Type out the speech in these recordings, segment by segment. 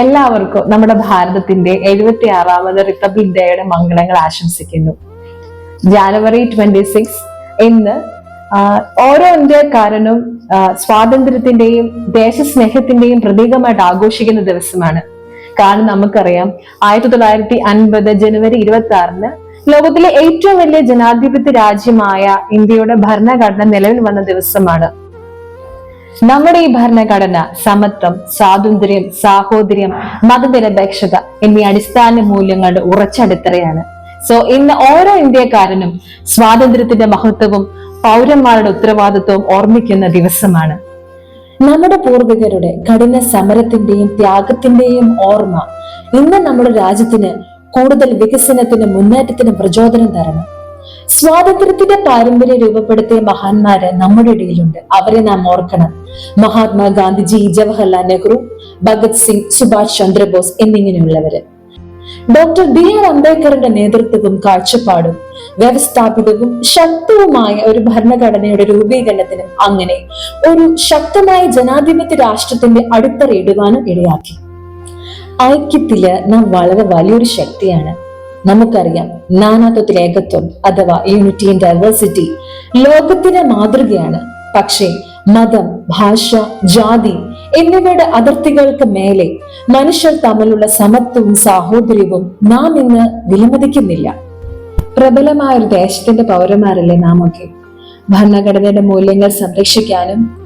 എല്ലാവർക്കും നമ്മുടെ ഭാരതത്തിന്റെ എഴുപത്തി ആറാമത് റിപ്പബ്ലിക് ഡേയുടെ മംഗളങ്ങൾ ആശംസിക്കുന്നു. ജാനുവരി ട്വന്റി സിക്സ് ഇന്ന് ഓരോ ഇന്ത്യക്കാരനും സ്വാതന്ത്ര്യത്തിന്റെയും ദേശസ്നേഹത്തിന്റെയും പ്രതീകമായിട്ട് ആഘോഷിക്കുന്ന ദിവസമാണ്. കാരണം നമുക്കറിയാം ആയിരത്തി തൊള്ളായിരത്തി അൻപത് ജനുവരി ഇരുപത്തി ആറിന് ലോകത്തിലെ ഏറ്റവും വലിയ ജനാധിപത്യ രാജ്യമായ ഇന്ത്യയുടെ ഭരണഘടന നിലവിൽ വന്ന ദിവസമാണ്. നമ്മുടെ ഈ ഭരണഘടന സമത്വം സ്വാതന്ത്ര്യം സാഹോദര്യം മതനിരപേക്ഷത എന്നീ അടിസ്ഥാന മൂല്യങ്ങളുടെ ഉറച്ചടിത്തറയാണ്. സോ ഇന്ന് ഓരോ ഇന്ത്യക്കാരനും സ്വാതന്ത്ര്യത്തിന്റെ മഹത്വവും പൗരന്മാരുടെ ഉത്തരവാദിത്വവും ഓർമ്മിക്കുന്ന ദിവസമാണ്. നമ്മുടെ പൂർവികരുടെ കഠിന സമരത്തിന്റെയും ത്യാഗത്തിന്റെയും ഓർമ്മ ഇന്ന് നമ്മുടെ രാജ്യത്തിന് കൂടുതൽ വികസനത്തിനും മുന്നേറ്റത്തിന് പ്രചോദനം തരണം. സ്വാതന്ത്ര്യത്തിന്റെ പാരമ്പര്യം രൂപപ്പെടുത്തിയ മഹാന്മാര് നമ്മുടെ ഇടയിലുണ്ട്. അവരെ നാം ഓർക്കണം. മഹാത്മാഗാന്ധിജി ജവഹർലാൽ നെഹ്റു ഭഗത് സിംഗ് സുഭാഷ് ചന്ദ്രബോസ് എന്നിങ്ങനെയുള്ളവര്. ഡോക്ടർ ബി ആർ അംബേദ്കറിന്റെ നേതൃത്വവും കാഴ്ചപ്പാടും വ്യവസ്ഥാപിതവും ശക്തവുമായ ഒരു ഭരണഘടനയുടെ രൂപീകരണത്തിനും അങ്ങനെ ഒരു ശക്തമായ ജനാധിപത്യ രാഷ്ട്രത്തിന്റെ അടിത്തറയിടുവാനും ഇടയാക്കി. ഐക്യത്തിൽ നാം വളരെ വലിയൊരു ശക്തിയാണ്. നമുക്കറിയാം നാനാത്വത്തിൽ ഏകത്വം അഥവാ യൂണിറ്റി ഇൻ ഡൈവേഴ്സിറ്റി ലോകത്തിന്റെ മാതൃകയാണ്. പക്ഷേ മതം ഭാഷ ജാതി എന്നിവയുടെ അതിർത്തികൾക്ക് മേലെ മനുഷ്യർ തമ്മിലുള്ള സമത്വവും സാഹോദര്യവും നാം ഇന്ന് വിലമതിക്കുന്നില്ല. പ്രബലമായ ഒരു ദേശത്തിന്റെ പൗരന്മാരല്ലേ നാമൊക്കെ? ഭരണഘടനയുടെ മൂല്യങ്ങൾ സംരക്ഷിക്കാനും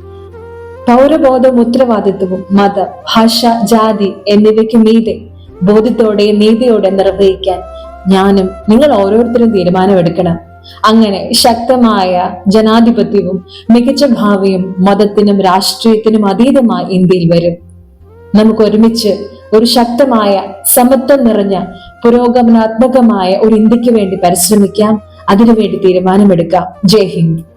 പൗരബോധവും ഉത്തരവാദിത്വവും മതം ഭാഷ ജാതി എന്നിവയ്ക്ക് മീതെ ബോധ്യത്തോടെ നീതിയോടെ നിർവഹിക്കാൻ ഞാനും നിങ്ങൾ ഓരോരുത്തരും തീരുമാനമെടുക്കണം. അങ്ങനെ ശക്തമായ ജനാധിപത്യവും മികച്ച ഭാവിയും മതത്തിനും രാഷ്ട്രീയത്തിനും അതീതമായി ഇന്ത്യയിൽ വരും. നമുക്ക് ഒരുമിച്ച് ഒരു ശക്തമായ സമത്വം നിറഞ്ഞ പുരോഗമനാത്മകമായ ഒരു ഇന്ത്യയ്ക്ക് വേണ്ടി പരിശ്രമിക്കാം. അതിനുവേണ്ടി തീരുമാനമെടുക്കാം. ജയ് ഹിന്ദ്.